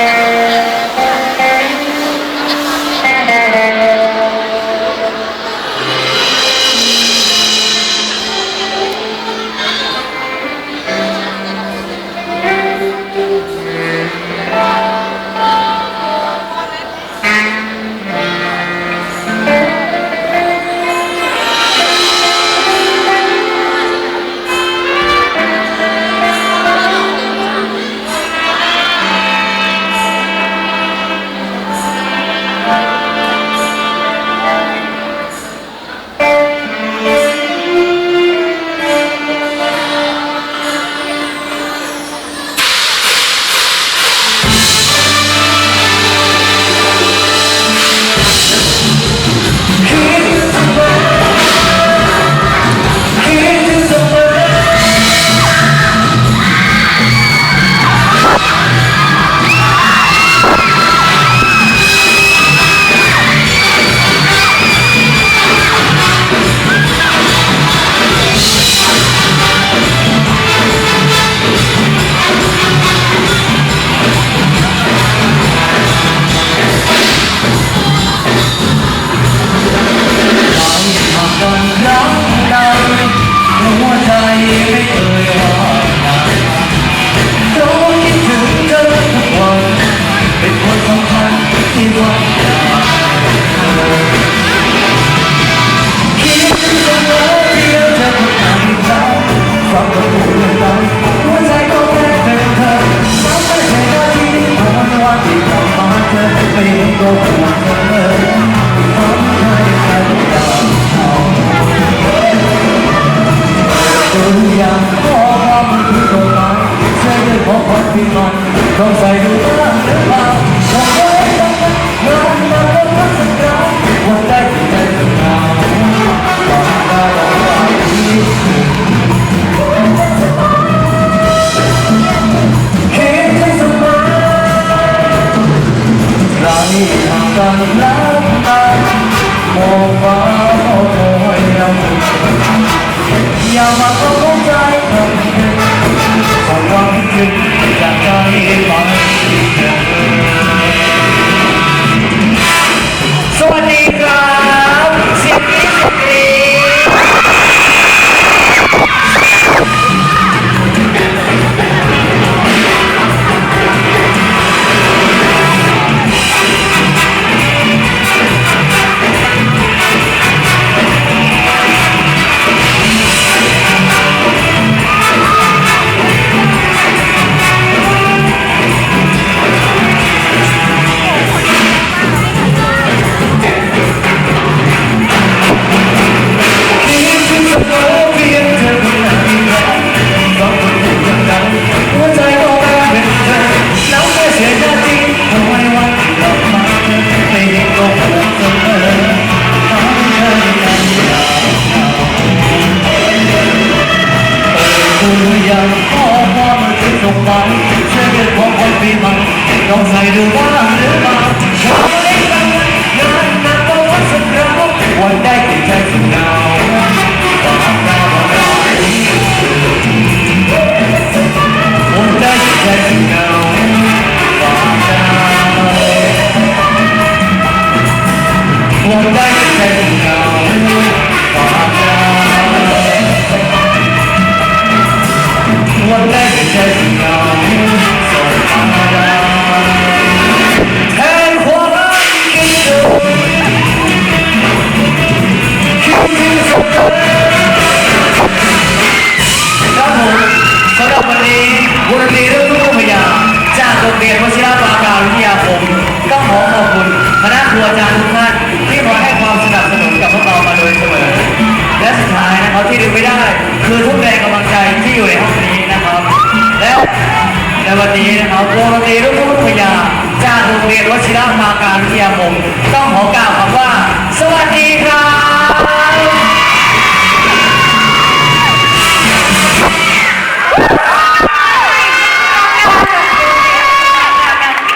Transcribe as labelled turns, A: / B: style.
A: Thank you. Yeah. 山と答えの水その水じゃないもの อยังก็พอมาถึงตรงไปเสียเงินของคนปีใหม่ต้องใส่ดูว่าหรือเปล่า รูอาจารย์ทุกท่านที่คอยให้ความสนับสนุนกับพวกเรามาโดยเสมอ และสุดท้ายนะครับที่ลืมไม่ได้ คือทุกแรงกำลังใจที่อยู่ในห้องนี้นะครับ แล้วในวันนี้นะครับโรงเรียนรุ่งพยาจากโรงเรียนวชิระมาการวิทยามงต้องขอกล่าวคำว่า